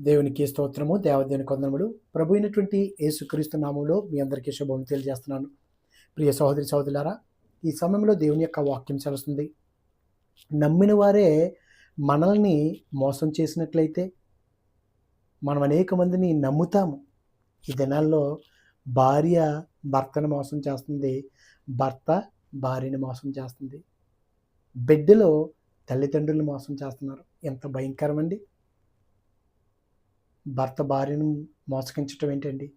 దేవునికి స్తోత్రము దేవదేవుని కొందనములు. ప్రభు అయినటువంటి యేసుక్రీస్తు నామంలో మీ అందరికీ శుభం తెలియజేస్తున్నాను. ప్రియ సహోదరి సహోదరులారా ఈ సమయంలో దేవుని యొక్క వాక్యం చలుస్తుంది నమ్మిన వారే మనల్ని మోసం చేసినట్లయితే మనం అనేక మందిని నమ్ముతాము. ఈ దినాల్లో భార్య భర్తను మోసం చేస్తుంది భర్త భార్యని మోసం చేస్తుంది. బిడ్డలో తల్లిదండ్రులు మోసం చేస్తున్నారు. ఎంత భయంకరమండి. భర్త భార్యను మోసగించటం ఏంటండి?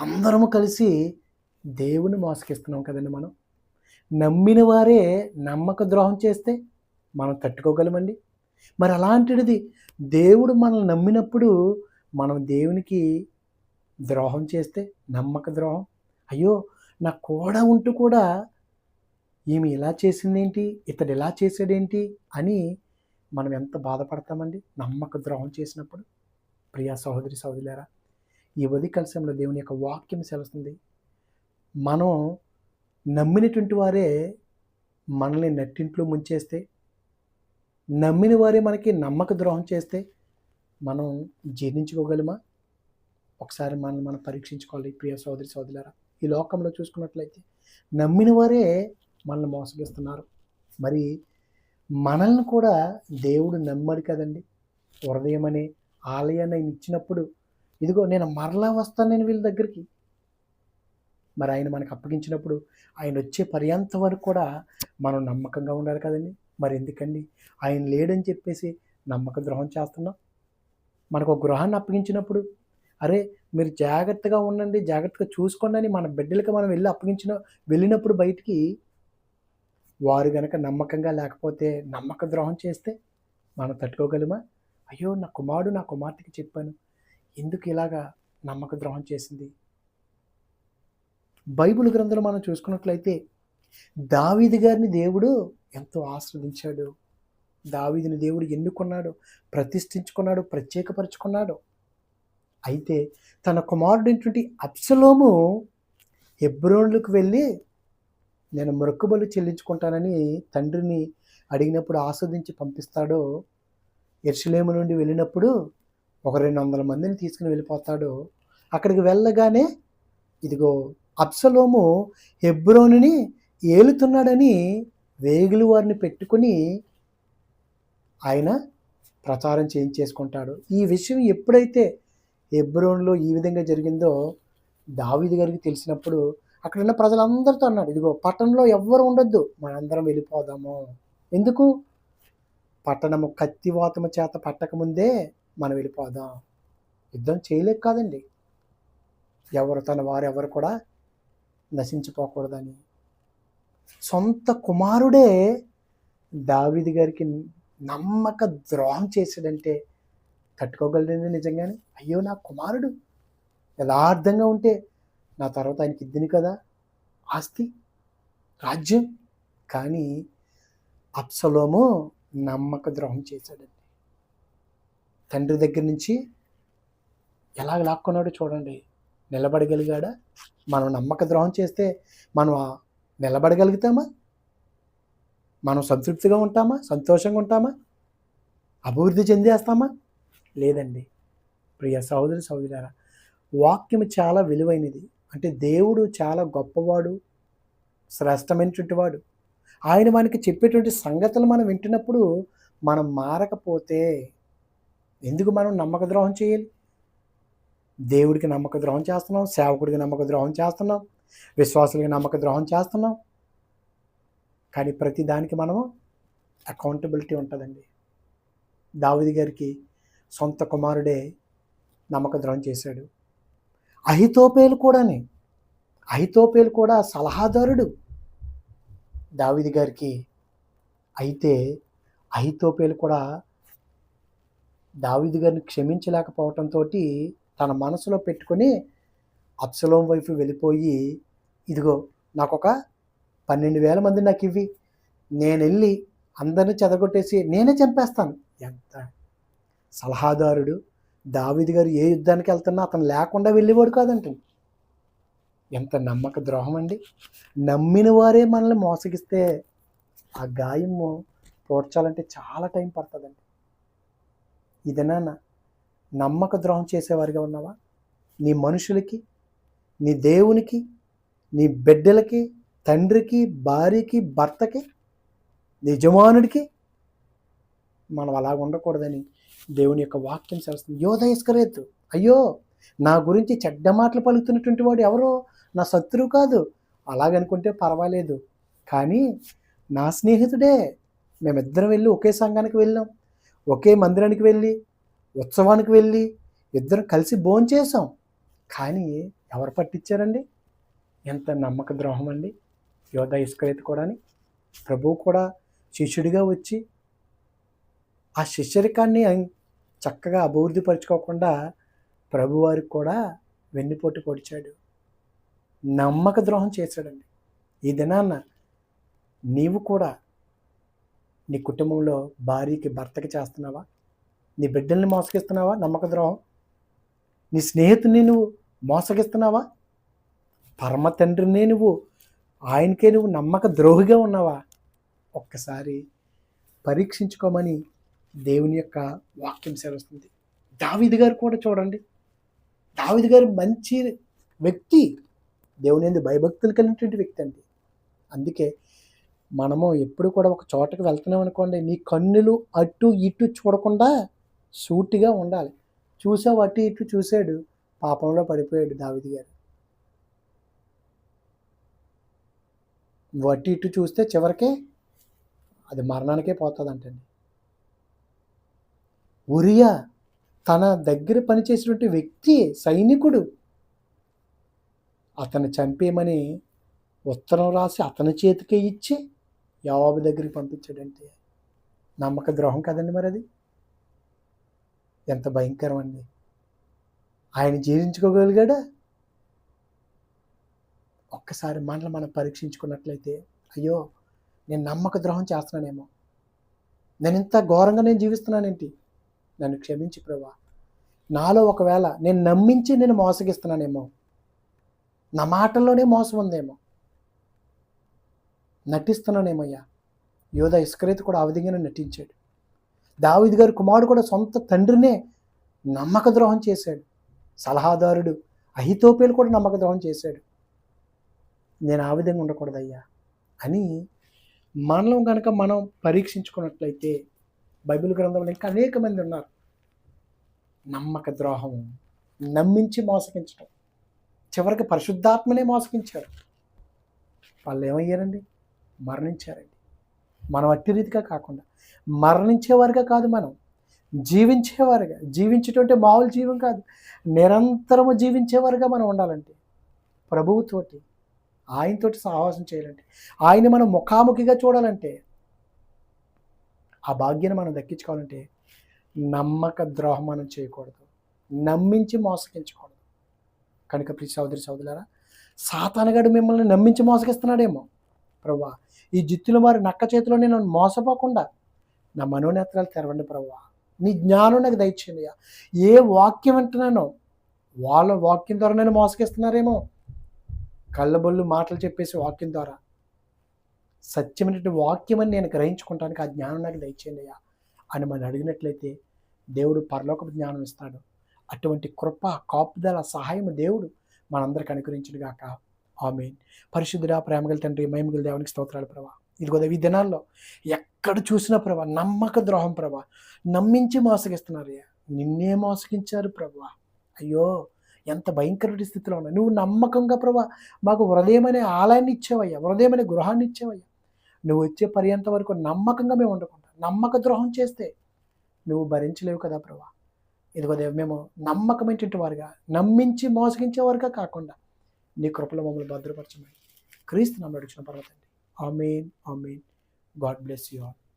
అందరము కలిసి దేవుని మోసగిస్తున్నాం కదండి మనం. నమ్మిన వారే నమ్మక ద్రోహం చేస్తే మనం తట్టుకోగలమండి. మరి అలాంటిది దేవుడు మనల్ని నమ్మినప్పుడు మనం దేవునికి ద్రోహం చేస్తే నమ్మక ద్రోహం అయ్యో నా కూడా ఉంటూ కూడా ఈమె ఇలా చేసిందేంటి ఇతడు ఇలా చేసాడేంటి అని మనం ఎంత బాధపడతామండి? నమ్మక ద్రోహం చేసినప్పుడు. ప్రియా సహోదరి సహోదరులారా ఈ ఉదయ కలశంలో దేవుని యొక్క వాక్యం సెలవుతుంది మనం నమ్మినటువంటి వారే మనల్ని నట్టింట్లో ముంచేస్తే నమ్మిన వారే మనకి నమ్మక ద్రోహం చేస్తే మనం జీర్ణించుకోగలమా? ఒకసారి మనల్ని మనం పరీక్షించుకోవాలి ప్రియ సోదరి సోదరులారా ఈ లోకంలో చూసుకున్నట్లయితే నమ్మిన వారే మనల్ని మోసగిస్తున్నారు. మరి మనల్ని కూడా దేవుడు నమ్మడు కదండి. హృదయం అనే ఆలయాన్ని ఆయన ఇచ్చినప్పుడు ఇదిగో నేను మరలా వస్తాను నేను వీళ్ళ దగ్గరికి. మరి ఆయన మనకు అప్పగించినప్పుడు ఆయన వచ్చే పర్యంత వరకు కూడా మనం నమ్మకంగా ఉండాలి కదండి. మరి ఎందుకండి? ఆయన లేడని చెప్పేసి నమ్మక ద్రోహం చేస్తున్నాం. మనకు ఒక గృహాన్ని అప్పగించినప్పుడు అరే మీరు జాగ్రత్తగా ఉండండి జాగ్రత్తగా చూసుకోండి అని మన బిడ్డలకి మనం వెళ్ళి అప్పగించిన వెళ్ళినప్పుడు బయటికి వారు గనక నమ్మకంగా లేకపోతే నమ్మక ద్రోహం చేస్తే మనం తట్టుకోగలమా? అయ్యో నా కుమారుడు నా కుమార్తెకి చెప్పాను. ఎందుకు ఇలాగా నమ్మక ద్రోహం చేసింది? బైబిల్ గ్రంథంలో మనం చూసుకున్నట్లయితే దావీది గారిని దేవుడు ఎంతో ఆస్వాదించాడు దావీదిని దేవుడు ఎన్నుకున్నాడు ప్రతిష్ఠించుకున్నాడు ప్రత్యేకపరుచుకున్నాడు. అయితే తన కుమారుడైనటువంటి అప్సలోము హెబ్రోన్లకు వెళ్ళి నేను మొక్కుబలు చెల్లించుకుంటానని తండ్రిని అడిగినప్పుడు ఆస్వాదించి పంపిస్తాడో ఎర్షలేము నుండి వెళ్ళినప్పుడు ఒక రెండు వందల మందిని తీసుకుని వెళ్ళిపోతాడు. అక్కడికి వెళ్ళగానే ఇదిగో అప్సలోము హెబ్రోనుని ఏలుతున్నాడని వేగులు వారిని పెట్టుకుని ఆయన ప్రచారం చేయించేసుకుంటాడు. ఈ విషయం ఎప్పుడైతే హెబ్రోన్లో ఈ విధంగా జరిగిందో దావిది గారికి తెలిసినప్పుడు అక్కడ ఉన్న ప్రజలందరితో అన్నాడు ఇదిగో పట్టణంలో ఎవ్వరు ఉండొద్దు మనందరం వెళ్ళిపోదాము. ఎందుకు? పట్టణము కత్తివాతము చేత పట్టకముందే మనం వెళ్ళిపోదాం. యుద్ధం చేయలేక కాదండి. ఎవరు తన వారు ఎవరు కూడా నశించిపోకూడదని. సొంత కుమారుడే దావిది గారికి నమ్మక ద్రోహం చేశాడంటే తట్టుకోగలడండి నిజంగానే. అయ్యో నా కుమారుడు యథార్థంగా ఉంటే నా తర్వాత ఆయనకి ఇద్దిని కదా? ఆస్తి రాజ్యం. కానీ అప్సలోము నమ్మక ద్రోహం చేశాడండి. తండ్రి దగ్గర నుంచి ఎలా లాక్కున్నాడో చూడండి. నిలబడగలిగాడా? మనం నమ్మక ద్రోహం చేస్తే మనం నిలబడగలుగుతామా? మనం సంతృప్తిగా ఉంటామా? సంతోషంగా ఉంటామా? అభివృద్ధి చెందేస్తామా? లేదండి. ప్రియ సహోదరి సహోదరారా వాక్యం చాలా విలువైనది. అంటే దేవుడు చాలా గొప్పవాడు శ్రేష్టమైనటువంటి వాడు. ఆయన మనకి చెప్పేటువంటి సంగతులు మనం వింటున్నప్పుడు మనం మారకపోతే ఎందుకు మనం నమ్మక ద్రోహం చేయాలి? దేవుడికి నమ్మక ద్రోహం చేస్తున్నాం సేవకుడికి నమ్మక ద్రోహం చేస్తున్నాం విశ్వాసులకి నమ్మక ద్రోహం చేస్తున్నాం. కానీ ప్రతి దానికి మనము అకౌంటబిలిటీ ఉంటుందండి. దావిది గారికి సొంత కుమారుడే నమ్మక ద్రోహం చేశాడు. అహితోపేలు కూడానే అహితోపేలు కూడా సలహాదారుడు. దావిది గారికి. అయితే అహితోపేలు కూడా దావిది గారిని క్షమించలేకపోవటంతో తన మనసులో పెట్టుకొని అప్సలోం వైపు వెళ్ళిపోయి ఇదిగో నాకు ఒక పన్నెండు వేల మంది నాకు ఇవ్వి. నేను వెళ్ళి అందరిని చెదగొట్టేసి నేనే చంపేస్తాను. ఎంత సలహాదారుడు. దావిది గారు ఏ యుద్ధానికి వెళ్తున్నా అతను లేకుండా వెళ్ళేవాడు కాదంటుంది ఎంత నమ్మక ద్రోహం అండి నమ్మిన వారే మనల్ని మోసగిస్తే ఆ గాయము పోడ్చాలంటే చాలా టైం పడుతుందండి. ఇదేనా నమ్మక ద్రోహం చేసేవారిగా ఉన్నావా? నీ మనుషులకి నీ దేవునికి నీ బిడ్డలకి తండ్రికి భార్యకి భర్తకి నీ యజమానుడికి మనం అలా ఉండకూడదని దేవుని యొక్క వాక్యం చేస్తుంది యోధ ఇస్కరేతు అయ్యో నా గురించి చెడ్డ మాటలు పలుకుతున్నటువంటి వాడు ఎవరో? నా శత్రువు కాదు. అలాగనుకుంటే పర్వాలేదు. కానీ నా స్నేహితుడే. మేమిద్దరం వెళ్ళి ఒకే సంఘానికి వెళ్ళాం. ఒకే మందిరానికి వెళ్ళి ఉత్సవానికి వెళ్ళి ఇద్దరం కలిసి భోంచేసాం కానీ ఎవరు పట్టించారండి? ఎంత నమ్మక ద్రోహం అండి. యోధ ఇస్కరేత్ కూడా ప్రభువు కూడా శిష్యుడిగా వచ్చి ఆ శిష్యరికాన్ని చక్కగా అభివృద్ధి పరచుకోకుండా ప్రభువారికి కూడా వెన్నుపోటు పొడిచాడు. నమ్మక ద్రోహం చేశాడండి. ఈ దినాన్న నీవు కూడా నీ కుటుంబంలో భార్యకి భర్తకి చేస్తున్నావా? నీ బిడ్డల్ని మోసగిస్తున్నావా? నమ్మక ద్రోహం? నీ స్నేహితుని నువ్వు మోసగిస్తున్నావా? పరమ తండ్రినే నువ్వు ఆయనకే నువ్వు నమ్మక ద్రోహిగా ఉన్నావా? ఒక్కసారి పరీక్షించుకోమని దేవుని యొక్క వాక్యం సెలవుస్తుంది. దావిది గారు కూడా చూడండి. దావిది గారు మంచి వ్యక్తి. దేవుని ఎందు భయభక్తులు కలిగినటువంటి వ్యక్తి అండి. అందుకే మనము ఎప్పుడు కూడా ఒక చోటకి వెళ్తున్నాం అనుకోండి నీ కన్నులు అటు ఇటు చూడకుండా సూటిగా ఉండాలి. చూసావు అటు ఇటు చూశాడు పాపంలో పడిపోయాడు దావిది గారు. వట్టి ఇటు చూస్తే చివరికే అది మరణానికే పోతుందంటండి. ఉరియా తన దగ్గర పనిచేసినటువంటి వ్యక్తి సైనికుడు అతను చంపేయమని ఉత్తరం రాసి అతని చేతికే ఇచ్చి యావాబు దగ్గరికి పంపించాడంటే నమ్మక ద్రోహం కదండి మరి అది ఎంత భయంకరం అండి ఆయన జీర్ణించుకోగలిగాడా? ఒక్కసారి మనల్ని మనం పరీక్షించుకున్నట్లయితే అయ్యో నేను నమ్మక ద్రోహం చేస్తున్నానేమో. నేను ఇంత ఘోరంగా నేను జీవిస్తున్నానేంటి? నన్ను క్షమించి ప్రభా. నాలో ఒకవేళ నేను నమ్మించి నేను మోసగిస్తున్నానేమో. నా మాటల్లోనే మోసం ఉందేమో నటిస్తున్నానేమయ్యా? యోధ ఇస్కరేత్ కూడా ఆ విధంగానే నటించాడు. దావిద్ గారి కుమారుడు కూడా సొంత తండ్రినే నమ్మక ద్రోహం చేశాడు. సలహాదారుడు అహితోపేలు కూడా నమ్మక ద్రోహం చేశాడు. నేను ఆ విధంగా ఉండకూడదయ్యా అని మనలో కనుక మనం పరీక్షించుకున్నట్లయితే బైబిల్ గ్రంథంలో ఇంకా అనేక మంది ఉన్నారు. నమ్మక ద్రోహం నమ్మించి మోసగించడం చివరికి పరిశుద్ధాత్మనే మోసగించారు. వాళ్ళు ఏమయ్యారండి? మరణించారండి. మనం అట్టి రీతిగా కాకుండా మరణించేవారుగా కాదు మనం. జీవించేవారుగా జీవించేటువంటి మామూలు జీవం కాదు. నిరంతరము జీవించేవారుగా మనం ఉండాలంటే ప్రభువుతోటి ఆయనతోటి సహవాసం చేయాలంటే ఆయన మనం ముఖాముఖిగా చూడాలంటే ఆ భాగ్యాన్ని మనం దక్కించుకోవాలంటే నమ్మక ద్రోహం మనం చేయకూడదు. నమ్మించి మోసగించకూడదు. కనుక ప్రియ సోదరి సోదరులారా సాతానగాడు మిమ్మల్ని నమ్మించి మోసగిస్తున్నాడేమో. ప్రభా ఈ జిత్తుల వారి నక్క చేతిలో నేను మోసపోకుండా నా మనోనేత్రాలు తెరవండి ప్రభా నీ జ్ఞానం నాకు దయచేయండి ఏ వాక్యం వింటున్నానో వాళ్ళ వాక్యం ద్వారా నేను మోసగిస్తున్నారేమో. కళ్ళబొల్లు మాటలు చెప్పేసి వాక్యం ద్వారా సత్యమైనటువంటి వాక్యం అని నేను గ్రహించుకుంటానికి ఆ జ్ఞానం నాకు దయచేయండి అని మనం అడిగినట్లయితే దేవుడు పరలోక జ్ఞానం ఇస్తాడు. అటువంటి కృప కాపుదల సహాయం దేవుడు మనందరికి అనుకరించును గాక ఆమె పరిశుద్ధుడా ప్రేమగల తండ్రి మహిమగల దేవునికి స్తోత్రాలు ప్రభా. ఇదిగో ఈ దినాల్లో ఎక్కడ చూసినా ప్రభా నమ్మక ద్రోహం ప్రభా. నమ్మించి మోసగిస్తున్నారయ్యా నిన్నే మోసగించారు ప్రభా. అయ్యో ఎంత భయంకరమైన స్థితిలో ఉన్నా నువ్వు నమ్మకంగా ప్రభా మాకు హృదయమనే ఆలయాన్ని ఇచ్చేవయ్యా హృదయమనే గృహాన్ని ఇచ్చేవయ్యా నువ్వు వచ్చే పర్యంత వరకు నమ్మకంగా మేము ఉండకుండా నమ్మక ద్రోహం చేస్తే నువ్వు భరించలేవు కదా ప్రభా. ఇదిగో దేవ మేము నమ్మకమైనటువంటి వారుగా నమ్మించి మోసగించే వారుగా కాకుండా నీ కృపలో మమ్మల్ని భద్రపరచమని క్రీస్తు నమ్మ అడుగుచిన పర్వతండి amen amen. God bless you all.